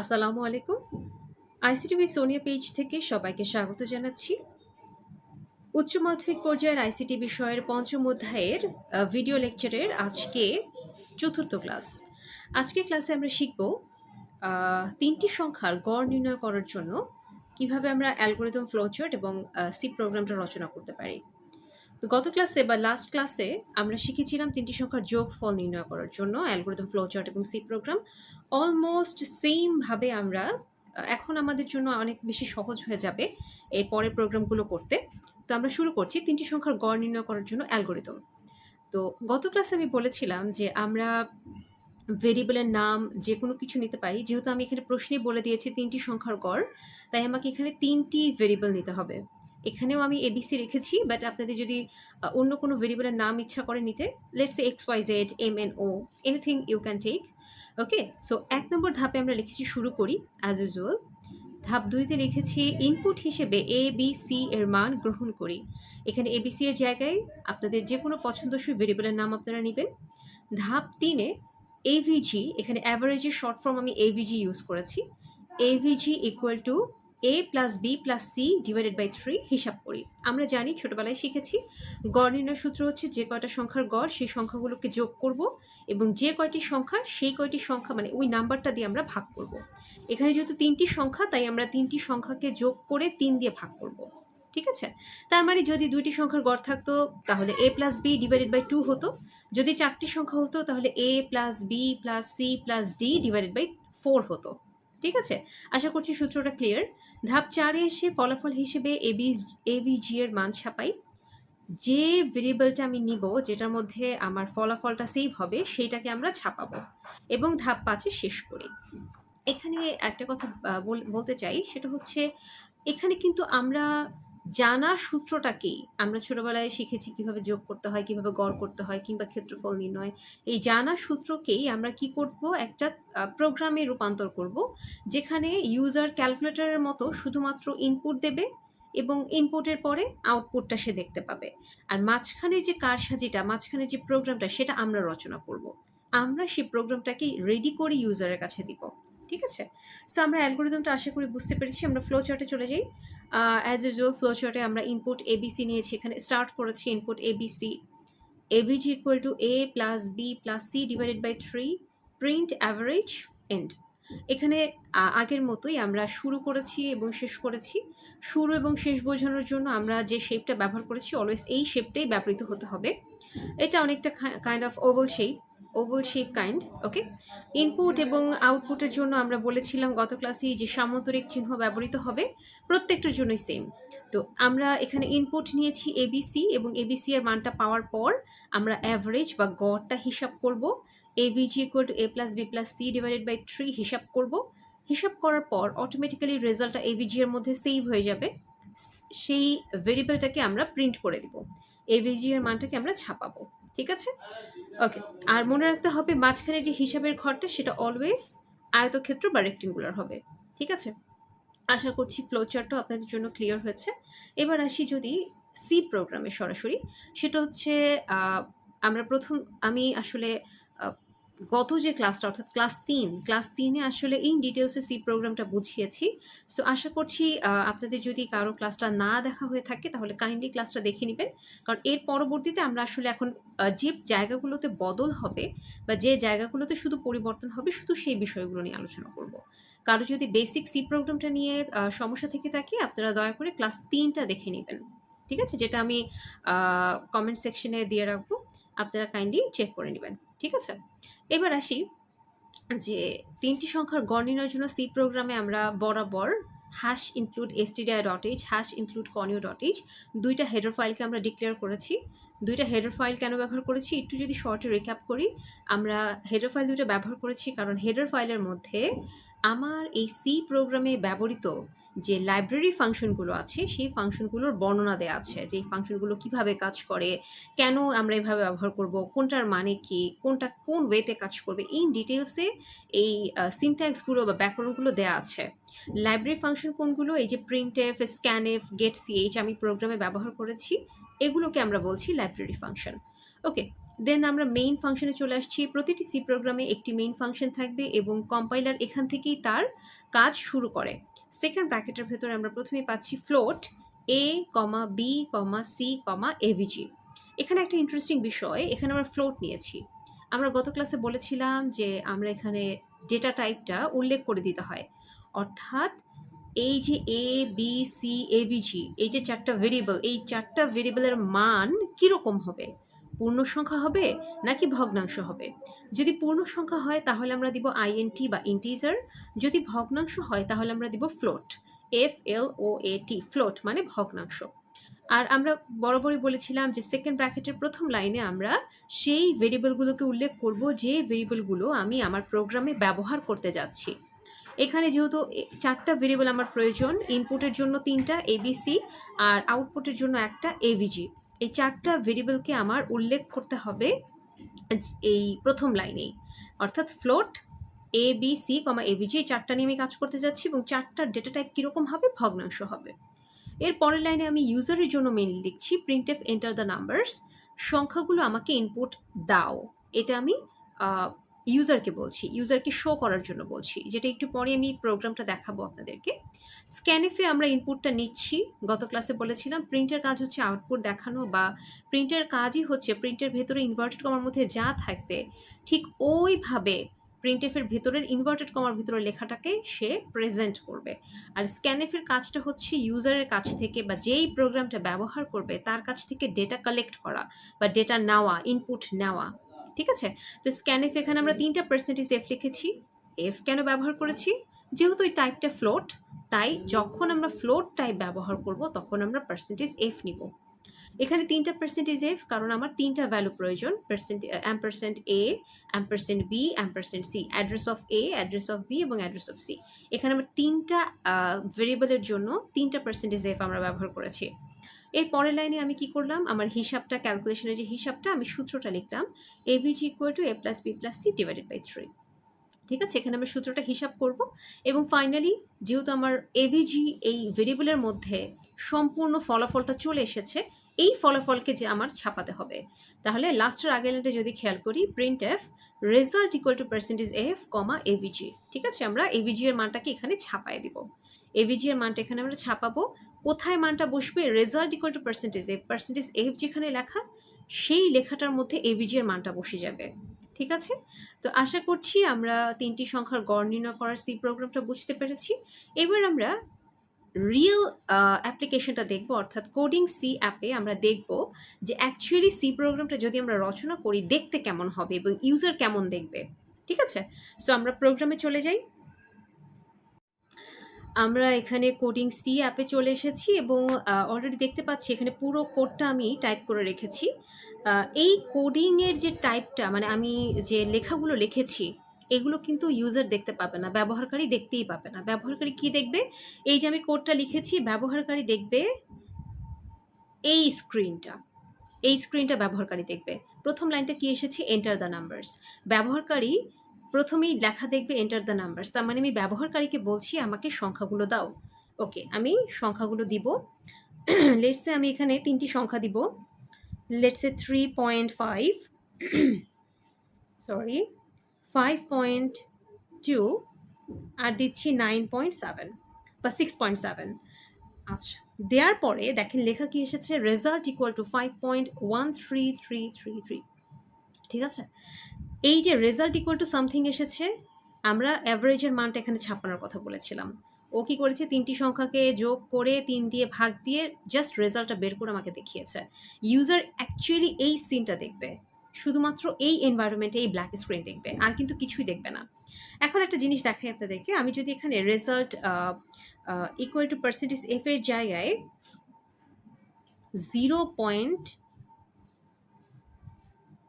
আসসালামু আলাইকুম। ICTV Sonia page থেকে সবাইকে স্বাগত জানাচ্ছি। উচ্চ মাধ্যমিক পর্যায়ের আইসিটি বিষয়ের পঞ্চম অধ্যায়ের ভিডিও লেকচারের আজকে চতুর্থ ক্লাস আজকে ক্লাসে আমরা শিখব তিনটি সংখ্যার গড় নির্ণয় করার জন্য কীভাবে আমরা অ্যালগোরিদম ফ্লোচার্ট এবং সি প্রোগ্রামটা রচনা করতে পারি। তো গত ক্লাসে বা লাস্ট ক্লাসে আমরা শিখেছিলাম তিনটি সংখ্যার যোগফল নির্ণয় করার জন্য অ্যালগোরিদম ফ্লোচার্ট এবং সি প্রোগ্রাম অলমোস্ট সেম ভাবে আমরা, এখন আমাদের জন্য অনেক বেশি সহজ হয়ে যাবে এর পরের প্রোগ্রামগুলো করতে। তো আমরা শুরু করছি তিনটি সংখ্যার গড় নির্ণয় করার জন্য অ্যালগোরিদম তো গত ক্লাসে আমি বলেছিলাম যে আমরা ভেরিয়েবলের নাম যে কোনো কিছু নিতে পারি। যেহেতু আমি এখানে প্রশ্নে বলে দিয়েছি তিনটি সংখ্যার গড়, তাই আমাকে এখানে তিনটি ভেরিয়েবল নিতে হবে। এখানেও আমি এবিসি রেখেছি বাট আপনাদের যদি অন্য কোনো ভেরিয়েবলের নাম ইচ্ছা করে নিতে let's X Y Z M N O anything you can take okay so এক নম্বর ধাপে আমরা লিখেছি শুরু করি অ্যাজ ইউজুয়াল ধাপ দুইতে লিখেছি ইনপুট হিসেবে এ বি সি এর মান গ্রহণ করি। এখানে এ বি সি এর জায়গায় আপনাদের যে কোনো পছন্দসই ভেরিয়েবলের নাম আপনারা নেবেন। ধাপ তিনে এভিজি এখানে অ্যাভারেজের শর্ট ফর্ম আমি এভিজি ইউজ করেছি। AVG equal to A plus B plus C divided by three হিসাব করি। আমরা জানি ছোটবেলায় শিখেছি, গড় নির্ণয় সূত্র হচ্ছে যে কয়টা সংখ্যার গড়, সেই সংখ্যাগুলোকে যোগ করব এবং যে কয়টি সংখ্যা, সেই কয়টি সংখ্যা মানে ওই নাম্বারটা দিয়ে আমরা ভাগ করব। এখানে যেহেতু তিনটি সংখ্যা, তাই আমরা তিনটি সংখ্যাকে যোগ করে তিন দিয়ে ভাগ করব। ঠিক আছে? তার মানে যদি দুইটি সংখ্যার গড় থাকতো, তাহলে A plus B divided by two হতো। যদি চারটি সংখ্যা হতো, তাহলে A plus B plus C plus D divided by four হতো। ঠিক আছে? আশা করছি সূত্রটা ক্লিয়ার ধাপ চারে এসে ফলাফল হিসেবে এবি জি এর মান ছাপাই। যে ভেরিয়েবলটা আমি নিব, যেটার মধ্যে আমার ফলাফলটা সেভ হবে, সেইটাকে আমরা ছাপাবো। এবং ধাপ পাঁচে শেষ করি। এখানে একটা কথা বল- বলতে চাই, সেটা হচ্ছে, এখানে কিন্তু আমরা জানা সূত্রটাকেই আমরা ছোটবেলায় শিখেছি কীভাবে যোগ করতে হয়, কীভাবে গড় করতে হয় কিংবা ক্ষেত্রফল নির্ণয়। এই জানা সূত্রকেই আমরা কি করব? একটা প্রোগ্রামে রূপান্তর করব, যেখানে ইউজার ক্যালকুলেটরের মতো শুধুমাত্র ইনপুট দেবে এবং ইনপুটের পরে আউটপুটটা সে দেখতে পাবে। আর মাঝখানে যে কারসাজিটা, মাঝখানে যে প্রোগ্রামটা, সেটা আমরা রচনা করব। আমরা সেই প্রোগ্রামটাকে রেডি করে ইউজারের কাছে দিব। ঠিক আছে? সো আমরা অ্যালগোরিদমটা আশা করি বুঝতে পেরেছি, আমরা ফ্লো চার্টে চলে যাই। অ্যাজ ইউজুয়াল ফ্লো চার্টে আমরা ইনপুট এবিসি নিয়েছি, এখানে স্টার্ট করেছি input ABC AVG equal to A plus B plus C divided by three print average and এখানে আগের মতোই আমরা শুরু করেছি এবং শেষ করেছি। শুরু এবং শেষ বোঝানোর জন্য আমরা যে শেপটা ব্যবহার করেছি অলওয়েজ এই শেপটাই ব্যবহৃত হতে হবে। এটা অনেকটা kind of oval shape oval shape kind okay input এবং আউটপুটের জন্য আমরা বলেছিলাম গত ক্লাসে যে সামান্তরিক চিহ্ন ব্যবহৃত হবে, প্রত্যেকটার জন্যই সেম তো আমরা এখানে ইনপুট নিয়েছি এবিসি এবং এবিসি এর মানটা পাওয়ার পর আমরা অ্যাভারেজ বা গড়টা হিসাব করব। AVG equal to A plus B plus C divided by three হিসাব করব। হিসাব করার পর অটোমেটিক্যালি রেজাল্টটা এভিজি এর মধ্যে সেভ হয়ে যাবে। সেই ভেরিয়েবলটাকে আমরা প্রিন্ট করে দিব। এভিজি এর মানটাকে আমরা ছাপাবো, ঠিক আছে? ওকে আর মনে রাখতে হবে, মাঝখানে যে হিসাবের ঘরটা, সেটা অলওয়েজ আয়তক্ষেত্র বা রেক্টেঙ্গুলার হবে। ঠিক আছে? আশা করছি ফ্লোচারটা আপনাদের জন্য ক্লিয়ার হয়েছে। এবার আসি যদি সি প্রোগ্রামে সরাসরি। সেটা হচ্ছে আমরা প্রথম, আমি আসলে গত যে ক্লাসটা অর্থাৎ ক্লাস তিন ক্লাস তিনে আসলে ইন ডিটেলসে সি প্রোগ্রামটা বুঝিয়েছি। সো আশা করছি আপনাদের যদি কারও ক্লাসটা না দেখা হয়ে থাকে, তাহলে কাইন্ডলি ক্লাসটা দেখে নেবেন। কারণ এর পরবর্তীতে আমরা আসলে এখন যে জায়গাগুলোতে বদল হবে বা যে জায়গাগুলোতে শুধু পরিবর্তন হবে, শুধু সেই বিষয়গুলো নিয়ে আলোচনা করব। কারও যদি বেসিক সি প্রোগ্রামটা নিয়ে সমস্যা থেকে থাকে, আপনারা দয়া করে ক্লাস তিনটা দেখে নেবেন। ঠিক আছে? যেটা আমি কমেন্ট সেকশনে দিয়ে রাখব। আপনারা কাইন্ডলি চেক করে নেবেন। ঠিক আছে? এবার আসি যে তিনটি সংখ্যার গড় নির্ণয়ের জন্য সি প্রোগ্রামে আমরা বরাবর hash include STDIO dot H hash include conio dot H দুইটা হেডার ফাইলকে আমরা ডিক্লেয়ার করেছি। দুইটা হেডার ফাইল কেন ব্যবহার করেছি? একটু যদি শর্টে রিক্যাপ করি, আমরা হেডার ফাইল দুটো ব্যবহার করেছি কারণ হেডার ফাইলের মধ্যে আমার এই সি প্রোগ্রামে ব্যবহৃত যে লাইব্রেরি ফাংশনগুলো আছে, সেই ফাংশনগুলোর বর্ণনা দেওয়া আছে যে ফাংশনগুলো কীভাবে কাজ করে, কেন আমরা এভাবে ব্যবহার করব, কোনটার মানে কি, কোনটা কোন ওয়েতে কাজ করবে ইন ডিটেলসে এই সিনট্যাক্সগুলো বা ব্যাকরণগুলো দেওয়া আছে। লাইব্রেরি ফাংশন কোনগুলো? এই যে print F scan F get CH আমি প্রোগ্রামে ব্যবহার করেছি, এগুলোকে আমরা বলছি লাইব্রেরি ফাংশন ওকে দেন আমরা মেইন ফাংশনে চলে আসছি, প্রতিটি সি প্রোগ্রামে একটি মেইন ফাংশন থাকবে এবং কম্পাইলার এখান থেকেই তার কাজ শুরু করে। সেকেন্ড ব্র্যাকেটের ভেতরে আমরা প্রথমে পাচ্ছি float A comma B comma C comma AVG এখানে একটা ইন্টারেস্টিং বিষয়, এখানে আমরা ফ্লোট নিয়েছি। আমরা গত ক্লাসে বলেছিলাম যে আমরা এখানে ডেটা টাইপটা উল্লেখ করে দিতে হয়। অর্থাৎ এই যে এ বি সি এভিজি এই যে চারটা ভেরিয়েবল এই চারটা ভেরিয়েবলের মান কীরকম হবে? পূর্ণ সংখ্যা হবে নাকি ভগ্নাংশ হবে? যদি পূর্ণ সংখ্যা হয়, তাহলে আমরা দিব আইএনটি বা ইন্টিজার যদি ভগ্নাংশ হয়, তাহলে আমরা দিব float F L O A T float মানে ভগ্নাংশ। আর আমরা বরাবরই বলেছিলাম যে সেকেন্ড ব্র্যাকেটের প্রথম লাইনে আমরা সেই ভেরিয়েবলগুলোকে উল্লেখ করব, যে ভেরিয়েবলগুলো আমি আমার প্রোগ্রামে ব্যবহার করতে যাচ্ছি। এখানে যেহেতু চারটা ভেরিয়েবল আমার প্রয়োজন ইনপুটের জন্য তিনটা এবিসি আর আউটপুটের জন্য একটা এভিজি এই চারটা ভেরিয়েবলকে আমার উল্লেখ করতে হবে এই প্রথম লাইনেই অর্থাৎ float A B C comma AVG এই চারটা নিয়ে আমি কাজ করতে যাচ্ছি এবং চারটার ডেটা টাইপ কীরকম হবে? ভগ্নাংশ হবে। এর পরের লাইনে আমি ইউজারের জন্য মেনলি লিখছি print F enter the numbers সংখ্যাগুলো আমাকে ইনপুট দাও। এটা আমি ইউজারকে বলছি ইউজারকে শো করার জন্য বলছি। যেটা একটু পরে আমি প্রোগ্রামটা দেখাবো আপনাদেরকে। স্ক্যানএফে আমরা ইনপুটটা নিচ্ছি। গত ক্লাসে বলেছিলাম প্রিন্টের কাজ হচ্ছে আউটপুট দেখানো বা প্রিন্টের কাজই হচ্ছে প্রিন্টের ভেতরে ইনভার্টেড কমার মধ্যে যা থাকবে, ঠিক ওইভাবে প্রিন্টেফের ভেতরের ইনভার্টেড কমার ভিতরে লেখাটাকে সে প্রেজেন্ট করবে। আর স্ক্যানেফের কাজটা হচ্ছে ইউজারের কাছ থেকে বা যেই প্রোগ্রামটা ব্যবহার করবে, তার কাছ থেকে ডেটা কালেক্ট করা বা ডেটা নেওয়া ইনপুট নেওয়া। ঠিক আছে? তো স্ক্যানএফ এখানে আমরা তিনটা পার্সেন্টেজ এফ লিখেছি। এফ কেন ব্যবহার করেছি? যেহেতু এই টাইপটা ফ্লোট তাই যখন আমরা ফ্লোট টাইপ ব্যবহার করব তখন আমরা পার্সেন্টেজ এফ নিব। এখানে তিনটা পার্সেন্টেজ এফ কারণ আমার তিনটা ভ্যালু প্রয়োজন। Percent ampersand A ampersand B ampersand C address of A address of B এবং অ্যাড্রেস অফ সি এখানে আমরা তিনটা ভেরিয়েবলের জন্য তিনটা পার্সেন্টেজ এফ আমরা ব্যবহার করেছি। এর পরের লাইনে আমি কি করলাম? আমার হিসাবটা ক্যালকুলেশনের যে হিসাবটা, আমি সূত্রটা লিখলাম। AVG equal to A plus B plus C divided by three ঠিক আছে? এখানে আমরা সূত্রটা হিসাব করব। এবং ফাইনালি যেহেতু আমার এভিজি এই ভেরিয়েবলের মধ্যে সম্পূর্ণ ফলাফলটা চলে এসেছে এই ফলাফলকে যে আমার ছাপাতে হবে। তাহলে লাস্টের আগের লাইনটা যদি খেয়াল করি print F result equal to percentage F comma AVG ঠিক আছে? আমরা এভিজি এর মানটাকে এখানে ছাপায় দিব। এভিজি এর মানটা এখানে আমরা ছাপাবো। কোথায় মানটা বসবে? Result equal to percentage F percentage F যেখানে লেখা, সেই লেখাটার মধ্যে এভিজি এর মানটা বসে যাবে। ঠিক আছে? তো আশা করছি আমরা তিনটি সংখ্যার গড় নির্ণয় করার সি প্রোগ্রামটা বুঝতে পেরেছি। এবার আমরা রিয়েল অ্যাপ্লিকেশনটা দেখব, অর্থাৎ কোডিং সি অ্যাপে আমরা দেখব যে অ্যাকচুয়ালি সি প্রোগ্রামটা যদি আমরা রচনা করি, দেখতে কেমন হবে এবং ইউজার কেমন দেখবে, ঠিক আছে? সো আমরা প্রোগ্রামে চলে যাই। আমরা এখানে কোডিং সি অ্যাপে চলে এসেছি এবং অলরেডি দেখতে পাচ্ছি এখানে পুরো কোডটা আমি টাইপ করে রেখেছি। এই কোডিংয়ের যে টাইপটা মানে আমি যে লেখাগুলো লিখেছি এগুলো কিন্তু ইউজার দেখতে পাবে না, ব্যবহারকারী দেখতেই পাবে না। ব্যবহারকারী কি দেখবে? এই যে আমি কোডটা লিখেছি, ব্যবহারকারী দেখবে এই স্ক্রিনটা এই স্ক্রিনটা ব্যবহারকারী দেখবে। প্রথম লাইনটা কি এসেছে? এন্টার দ্য নাম্বারস ব্যবহারকারী প্রথমেই লেখা দেখবে এন্টার দ্য নাম্বারস তার মানে আমি ব্যবহারকারীকে বলছি, আমাকে সংখ্যাগুলো দাও। ওকে আমি সংখ্যাগুলো দিব। লেটসে আমি এখানে তিনটি সংখ্যা দিব। Let's say three point five sorry five point two আর দিচ্ছি নাইন পয়েন্ট সেভেন বা সিক্স পয়েন্ট সেভেন আচ্ছা দেওয়ার পরে দেখেন লেখা কি এসেছে? Result equal to five point one three three three three ঠিক আছে? এই যে রেজাল্ট ইকুয়াল টু সামথিং এসেছে, আমরা অ্যাভারেজের মানটা এখানে ছাপানোর কথা বলেছিলাম। ও কি করেছে? তিনটি সংখ্যাকে যোগ করে তিন দিয়ে ভাগ দিয়ে জাস্ট রেজাল্টটা বের করে আমাকে দেখিয়েছে। ইউজার অ্যাকচুয়ালি এই সিনটা দেখবে। শুধুমাত্র এই এনভায়রনমেন্টে এই ব্ল্যাক স্ক্রিন দেখবে, আর কিন্তু কিছুই দেখবে না। এখন একটা জিনিস দেখাই আপনাদেরকে, আমি যদি এখানে result equal to percentage F এর জায়গায় জিরো পয়েন্ট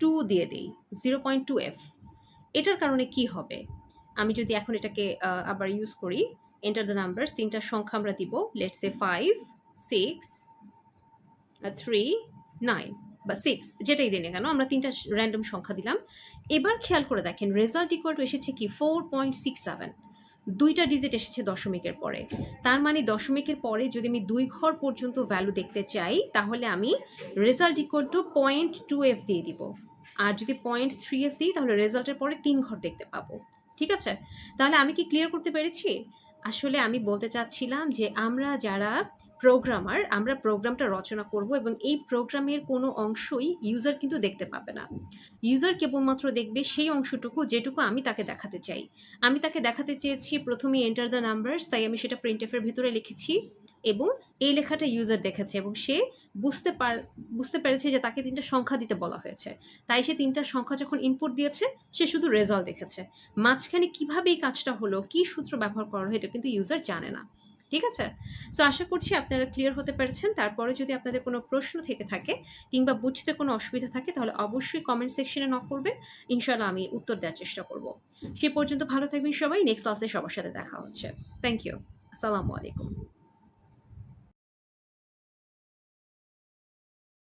টু দিয়ে দিই জিরো পয়েন্ট টু এফ এটার কারণে কি হবে? আমি যদি এখন এটাকে আবার ইউজ করি এন্টার দ্য নাম্বারস তিনটা সংখ্যা আমরা দিব let's say five six three nine বা সিক্স যেটাই দিন কেন, আমরা তিনটা র্যান্ডম সংখ্যা দিলাম। এবার খেয়াল করে দেখেন রেজাল্ট ইকুয়াল টু এসেছে কি ফোর পয়েন্ট সিক্স সেভেন দুইটা ডিজিট এসেছে দশমিকের পরে। তার মানে দশমিকের পরে যদি আমি দুই ঘর পর্যন্ত ভ্যালু দেখতে চাই, তাহলে আমি result equal to point two F দিয়ে দিব। আর যদি পয়েন্ট থ্রি এফ দিই, তাহলে রেজাল্টের পরে তিন ঘর দেখতে পাবো। ঠিক আছে? তাহলে আমি কি ক্লিয়ার করতে পেরেছি? আসলে আমি বলতে চাচ্ছিলাম যে আমরা যারা প্রোগ্রামার আমরা প্রোগ্রামটা রচনা করব এবং এই প্রোগ্রামের কোনো অংশই ইউজার কিন্তু দেখতে পাবে না। ইউজার কেবলমাত্র দেখবে সেই অংশটুকু যেটুকু আমি তাকে দেখাতে চাই। আমি তাকে দেখাতে চেয়েছি প্রথমে এন্টার দ্য নাম্বারস তাই আমি সেটা প্রিন্ট এফের ভিতরে লিখেছি এবং এই লেখাটা ইউজার দেখেছে এবং সে বুঝতে পার, বুঝতে পেরেছে যে তাকে তিনটা সংখ্যা দিতে বলা হয়েছে। তাই সে তিনটা সংখ্যা যখন ইনপুট দিয়েছে, সে শুধু রেজাল্ট দেখেছে। মাঝখানে কীভাবে এই কাজটা হলো, কি সূত্র ব্যবহার করা হলো, এটা কিন্তু ইউজার জানে না। ঠিক আছে? সো আশা করছি আপনারা ক্লিয়ার হতে পেরেছেন। তারপরে যদি আপনাদের কোনো প্রশ্ন থেকে থাকে কিংবা বুঝতে কোনো অসুবিধা থাকে, তাহলে অবশ্যই কমেন্ট সেকশনে নক করবেন। ইনশাল্লাহ আমি উত্তর দেওয়ার চেষ্টা করব। সে পর্যন্ত ভালো থাকবেন সবাই। নেক্সট ক্লাসে সবার সাথে দেখা হচ্ছে। থ্যাংক ইউ আসসালামু আলাইকুম